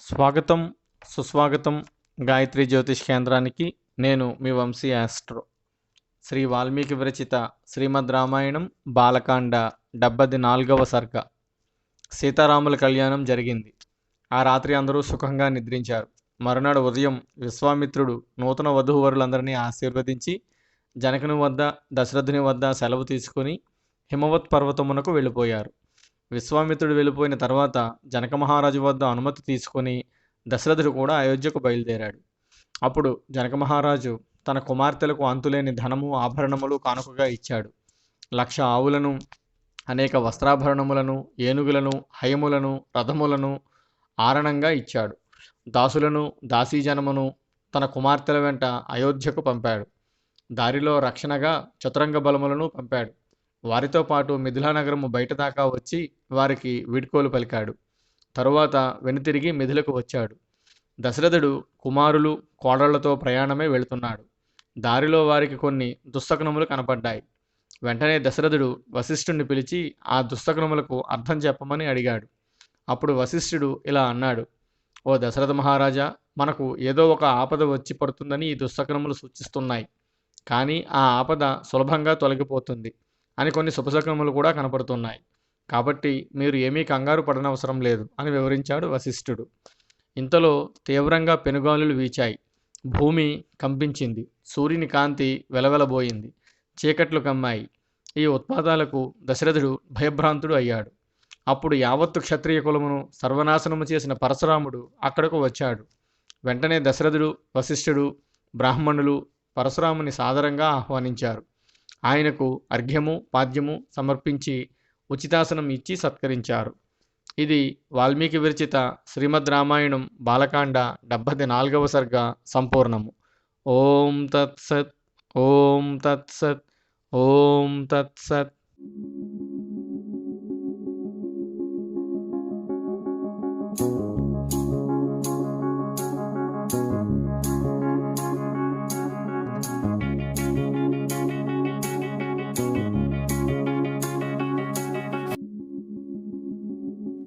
స్వాగతం సుస్వాగతం గాయత్రి జ్యోతిష్ కేంద్రానికి. నేను మీ వంశీ ఆస్ట్రో. శ్రీ వాల్మీకి విరచిత శ్రీమద్ రామాయణం బాలకాండ డెబ్బది నాలుగవ సర్గ సీతారాముల కళ్యాణం జరిగింది. ఆ రాత్రి అందరూ సుఖంగా నిద్రించారు. మరునాడు ఉదయం విశ్వామిత్రుడు నూతన వధూవరులందరినీ ఆశీర్వదించి జనకుని వద్ద దశరథుని వద్ద సెలవు తీసుకుని హిమవత్ పర్వతమునకు వెళ్ళిపోయారు. విశ్వామిత్రుడు వెళ్ళిపోయిన తర్వాత జనక మహారాజు వద్ద అనుమతి తీసుకొని దశరథుడు కూడా అయోధ్యకు బయలుదేరాడు. అప్పుడు జనక మహారాజు తన కుమార్తెలకు అంతులేని ధనము ఆభరణములు కానుకగా ఇచ్చాడు. లక్ష ఆవులను అనేక వస్త్రాభరణములను ఏనుగులను హయములను రథములను ఆరణంగా ఇచ్చాడు. దాసులను దాసీజనమును తన కుమార్తెల వెంట అయోధ్యకు పంపాడు. దారిలో రక్షణగా చతురంగ బలములను పంపాడు. వారితో పాటు మిథిలానగరము బయట దాకా వచ్చి వారికి వీడ్కోలు పలికాడు. తరువాత వెనుతిరిగి మిథిలకు వచ్చాడు. దశరథుడు కుమారులు కోడళ్ళతో ప్రయాణమే వెళుతున్నాడు. దారిలో వారికి కొన్ని దుస్తకనములు కనపడ్డాయి. వెంటనే దశరథుడు వశిష్ఠుణ్ణి పిలిచి ఆ దుస్తకనములకు అర్థం చెప్పమని అడిగాడు. అప్పుడు వశిష్ఠుడు ఇలా అన్నాడు ఓ దశరథ మహారాజా మనకు ఏదో ఒక ఆపద వచ్చి పడుతుందని ఈ దుస్తకనములు సూచిస్తున్నాయి. కానీ ఆ ఆపద సులభంగా తొలగిపోతుంది అని కొన్ని శుభశకములు కూడా కనపడుతున్నాయి. కాబట్టి మీరు ఏమీ కంగారు పడనవసరం లేదు అని వివరించాడు వశిష్ఠుడు. ఇంతలో తీవ్రంగా పెనుగాలులు వీచాయి. భూమి కంపించింది. సూర్యుని కాంతి వెలవెలబోయింది. చీకట్లు కమ్మాయి. ఈ ఉత్పాదాలకు దశరథుడు భయభ్రాంతుడు అయ్యాడు. అప్పుడు యావత్తు క్షత్రియ కులమును సర్వనాశనము చేసిన పరశురాముడు అక్కడకు వచ్చాడు. వెంటనే దశరథుడు వశిష్ఠుడు బ్రాహ్మణులు పరశురాముని సాదరంగా ఆహ్వానించారు. ఆయనకు అర్ఘ్యము పాద్యము సమర్పించి ఉచితాసనం ఇచ్చి సత్కరించారు. ఇది వాల్మీకి విరచిత శ్రీమద్ రామాయణం బాలకాండ డెబ్బై నాలుగవ సర్గ సంపూర్ణము. ఓం తత్సత్ ఓం తత్సత్ ఓం తత్సత్